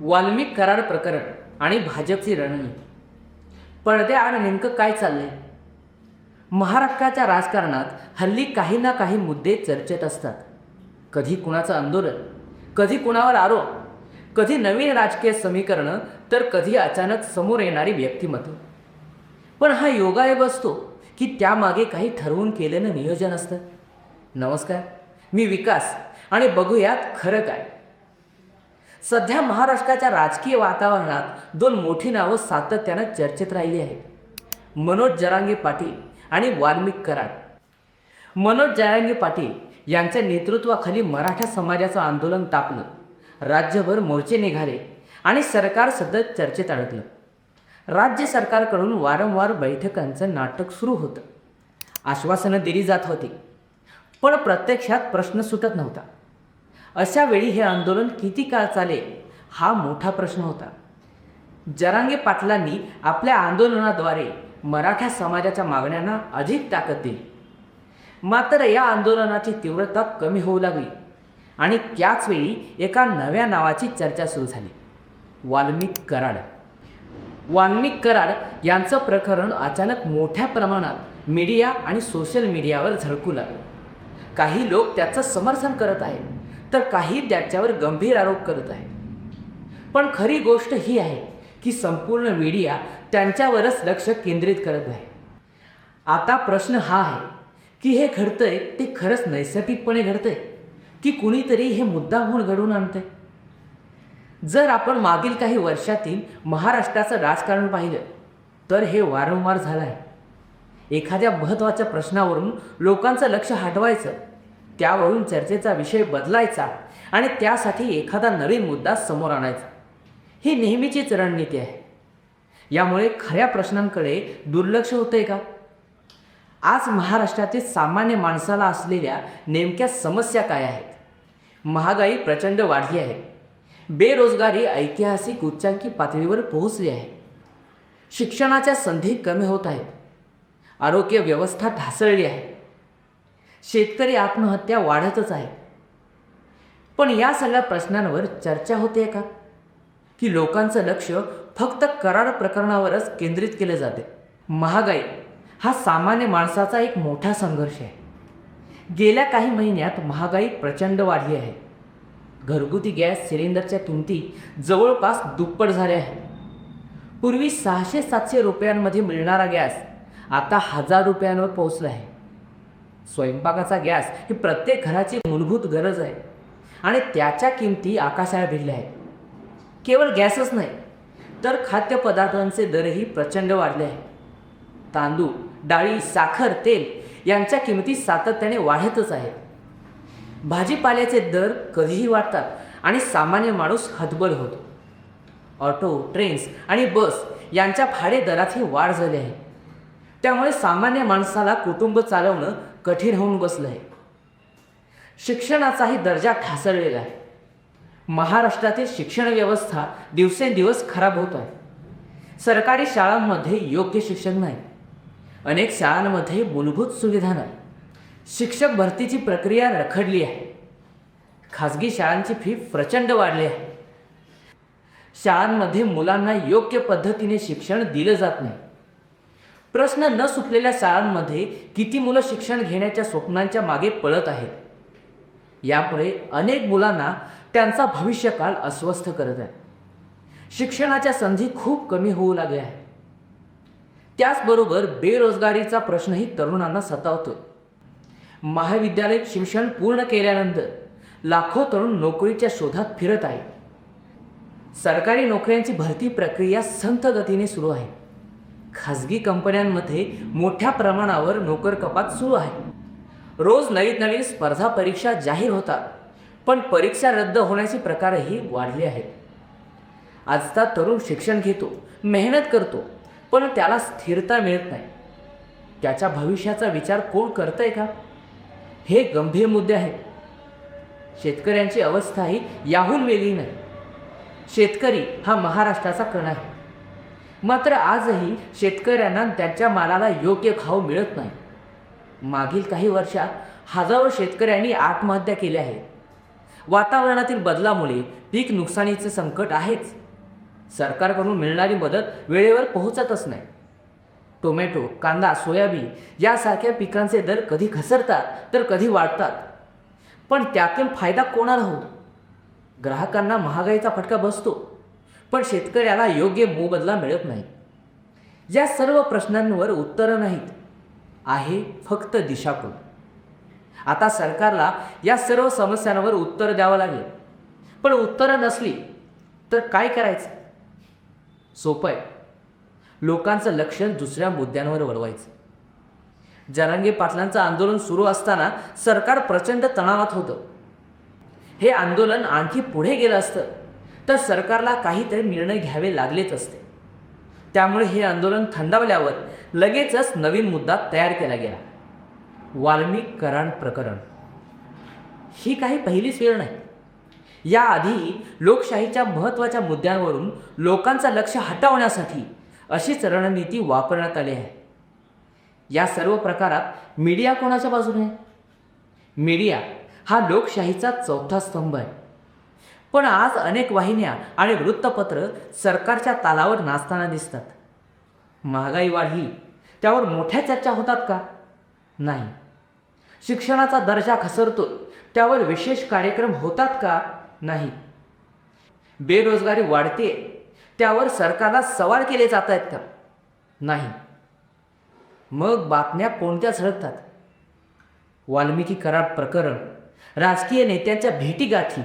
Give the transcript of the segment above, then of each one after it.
वाल्मिक करार प्रकरण आणि भाजपची रणनीती. पडद्याआड नेमकं काय चाललंय? महाराष्ट्राच्या राजकारणात हल्ली काही ना काही मुद्दे चर्चेत असतात. कधी कुणाचं आंदोलन कधी कुणावर आरोप कधी नवीन राजकीय समीकरणं तर कधी अचानक समोर येणारी व्यक्तिमत्व. पण हा योगायोग असतो की त्यामागे काही ठरवून केलेलं नियोजन असतं. नमस्कार मी विकास आणि बघूयात खरं काय. सध्या महाराष्ट्राच्या राजकीय वातावरणात दोन मोठी नावं सातत्यानं चर्चेत राहिली आहेत. मनोज जरांगे पाटील आणि वाल्मिक कराड. मनोज जरांगे पाटील यांच्या नेतृत्वाखाली मराठा समाजाचं आंदोलन तापलं राज्यभर मोर्चे निघाले आणि सरकार सतत चर्चेत अडकलं. राज्य सरकारकडून वारंवार बैठकांचं नाटक सुरू होतं. आश्वासनं दिली जात होती पण प्रत्यक्षात प्रश्न सुटत नव्हता. अशा वेळी हे आंदोलन किती काळ चालेल? हा मोठा प्रश्न होता. जरांगे पाटलांनी आपल्या आंदोलनाद्वारे मराठा समाजाच्या मागण्यांना अधिक ताकद दिली. मात्र या आंदोलनाची तीव्रता कमी होऊ लागली आणि त्याचवेळी एका नव्या नावाची चर्चा सुरू झाली. वाल्मिक कराड. वाल्मिक कराड यांचं प्रकरण अचानक मोठ्या प्रमाणात मीडिया आणि सोशल मीडियावर झळकू लागलं. काही लोक त्याचं समर्थन करत आहेत. तर काही त्याच्यावर गंभीर आरोप करत आहेत पण खरी गोष्ट ही आहे की संपूर्ण मीडिया त्यांच्यावरच लक्ष केंद्रित करत आहे. आता प्रश्न हा आहे की हे घडतंय ते खरंच नैसर्गिकपणे घडतंय? की कुणीतरी हे मुद्दामहून घडवून आणतंय? जर आपण मागील काही वर्षातील महाराष्ट्राचं राजकारण पाहिलं तर हे वारंवार झालं आहे एखाद्या महत्त्वाच्या प्रश्नावरून लोकांचं लक्ष हटवायचं त्यावरून चर्चेचा विषय बदलायचा आणि त्यासाठी एखादा नवीन मुद्दा समोर आणायचा. ही नेहमीचीच रणनीती आहे. यामुळे खऱ्या प्रश्नांकडे दुर्लक्ष होतंय का? आज महाराष्ट्रातील सामान्य माणसाला असलेल्या नेमक्या समस्या काय आहेत? महागाई प्रचंड वाढली आहे. बेरोजगारी ऐतिहासिक उच्चांकी पातळीवर पोहोचली आहे. शिक्षणाच्या संधी कमी होत आहेत. आरोग्य व्यवस्था ढासळली आहे. शेतकरी आत्महत्या वाढतच आहे. पण या सगळ्या प्रश्नांवर चर्चा होते का? की लोकांचं लक्ष फक्त करार प्रकरणावरच केंद्रित केले जाते. महागाई हा सामान्य माणसाचा एक मोठा संघर्ष आहे. गेल्या काही महिन्यात महागाई प्रचंड वाढली आहे. घरगुती गॅस सिलेंडरच्या किमती जवळपास दुप्पट झाल्या आहेत. पूर्वी सहाशे सातशे रुपयांमध्ये मिळणारा गॅस आता हजार रुपयांवर पोहोचला आहे. स्वयंपाकाचा गॅस ही प्रत्येक घराची मूलभूत गरज आहे. आणि त्याच्या किमती आकाशाला भिडल्या आहेत. केवळ गॅसच नाही तर खाद्यपदार्थांचे दरही प्रचंड वाढले आहेत तांदूळ डाळी साखर तेल यांच्या किमती सातत्याने वाढतच आहेत. भाजीपाल्याचे दर कधीही वाढतात आणि सामान्य माणूस हतबल होतो. ऑटो ट्रेन्स आणि बस यांच्या भाडे दरातही वाढ झाली आहे. त्यामुळे सामान्य माणसाला कुटुंब चालवणं कठीण होऊन बसलं आहे शिक्षणाचाही दर्जा ढासळलेला आहे. महाराष्ट्रातील शिक्षण व्यवस्था दिवसेंदिवस खराब होत आहे. सरकारी शाळांमध्ये योग्य शिक्षण नाही. अनेक शाळांमध्ये मूलभूत सुविधा नाही. शिक्षक भरतीची प्रक्रिया रखडली आहे. खाजगी शाळांची फी प्रचंड वाढली आहे. शाळांमध्ये मुलांना योग्य पद्धतीने शिक्षण दिलं जात नाही. प्रश्न न सुटलेल्या शाळांमध्ये किती मुलं शिक्षण घेण्याच्या स्वप्नांच्या मागे पळत आहेत? यामुळे अनेक मुलांना त्यांचा भविष्यकाल अस्वस्थ करत आहे. शिक्षणाच्या संधी खूप कमी होऊ लागल्या आहेत. त्याचबरोबर बेरोजगारीचा प्रश्नही तरुणांना सतावतो महाविद्यालयीन शिक्षण पूर्ण केल्यानंतर लाखो तरुण नोकरीच्या शोधात फिरत आहेत. सरकारी नोकऱ्यांची भरती प्रक्रिया संथ गतीने सुरू आहे. खाजगी कंपन्यांमध्ये मोठ्या प्रमाणावर नोकर कपात सुरू आहे. रोज नवीन नवीन स्पर्धा परीक्षा जाहीर होतात पण परीक्षा रद्द होण्याचे प्रकारही वाढले आहेत. आजचा तरुण शिक्षण घेतो मेहनत करतो पण त्याला स्थिरता मिळत नाही. त्याच्या भविष्याचा विचार कोण करतंय का? हे गंभीर मुद्दे आहेत. शेतकऱ्यांची अवस्थाही याहून वेगळी नाही. शेतकरी हा महाराष्ट्राचा कण आहे. मात्र आजही शेतकऱ्यांना त्यांच्या मालाला योग्य भाव मिळत नाही. मागील काही वर्षात हजारो शेतकऱ्यांनी आत्महत्या केल्या आहेत. वातावरणातील बदलामुळे पीक नुकसानीचे संकट आहेच. सरकारकडून मिळणारी मदत वेळेवर पोहोचतच नाही. टोमॅटो कांदा सोयाबीन यासारख्या पिकांचे दर कधी घसरतात तर कधी वाढतात. पण त्यातून फायदा कोणाला होतो? ग्राहकांना महागाईचा फटका बसतो. पण शेतकऱ्याला योग्य मोबदला मिळत नाही. या सर्व प्रश्नांवर उत्तरं नाहीत आहे फक्त दिशाभूल आता सरकारला या सर्व समस्यांवर उत्तर द्यावं लागेल. पण उत्तरं नसली तर काय करायचं? सोपं आहे. लोकांचं लक्ष दुसऱ्या मुद्द्यांवर वळवायचं. जरांगे पाटलांचं आंदोलन सुरू असताना सरकार प्रचंड तणावात होतं. हे आंदोलन आणखी पुढे गेलं असतं. तर सरकारला काहीतरी निर्णय घ्यावे लागलेच असते. त्यामुळे हे आंदोलन थंडावल्यावर लगेचच नवीन मुद्दा तयार केला गेला. वाल्मिक कराड प्रकरण. ही काही पहिलीच वेळ नाही. याआधी लोकशाहीच्या महत्त्वाच्या मुद्द्यांवरून लोकांचं लक्ष हटवण्यासाठी अशीच रणनीती वापरण्यात आली आहे. या सर्व प्रकारात मीडिया कोणाच्या बाजूने आहे? मीडिया हा लोकशाहीचा चौथा स्तंभ आहे. पण आज अनेक वाहिन्या आणि वृत्तपत्र सरकारच्या तालावर नाचताना दिसतात. महागाई वाढली त्यावर मोठ्या चर्चा होतात का? नाही. शिक्षणाचा दर्जा घसरतो त्यावर विशेष कार्यक्रम होतात का? नाही. बेरोजगारी वाढते त्यावर सरकारला सवाल केले जात आहेत का? नाही. मग बातम्या कोणत्या झळकतात? वाल्मिकी करार प्रकरण राजकीय नेत्यांच्या भेटीगाठी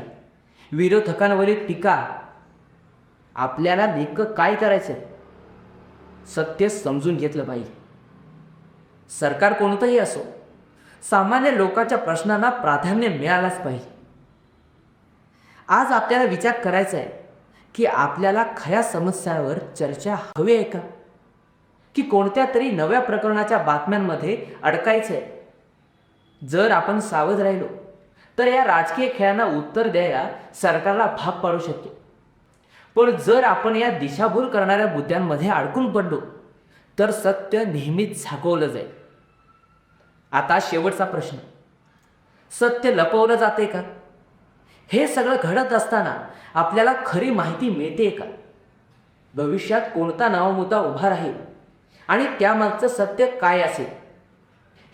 विरोधकांवरील टीका. आपल्याला नेमकं काय करायचं सत्य समजून घेतलं पाहिजे. सरकार कोणतंही असो सामान्य लोकांच्या प्रश्नांना प्राधान्य मिळालंच पाहिजे. आज आपल्याला विचार करायचा आहे की आपल्याला खऱ्या समस्यांवर चर्चा हवी आहे का? की कोणत्या तरी नव्या प्रकरणाच्या बातम्यांमध्ये अडकायचं आहे जर आपण सावध राहिलो तर या राजकीय खेळांना उत्तर द्यायला सरकारला भाग पाडू शकतो. पण जर आपण या दिशाभूल करणाऱ्या मुद्द्यांमध्ये अडकून पडलो तर सत्य नेहमीच झाकवलं जाईल. आता शेवटचा प्रश्न. सत्य लपवलं जाते का? हे सगळं घडत असताना आपल्याला खरी माहिती मिळते का? भविष्यात कोणता नावमुद्दा उभा राहील आणि त्यामागचं सत्य काय असेल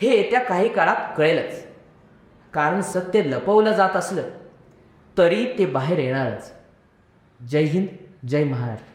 हे येत्या काही काळात कळेलच. कारण सत्य लपवलं जात असलं तरी ते बाहेर येणारच. जय हिंद जय महाराष्ट्र.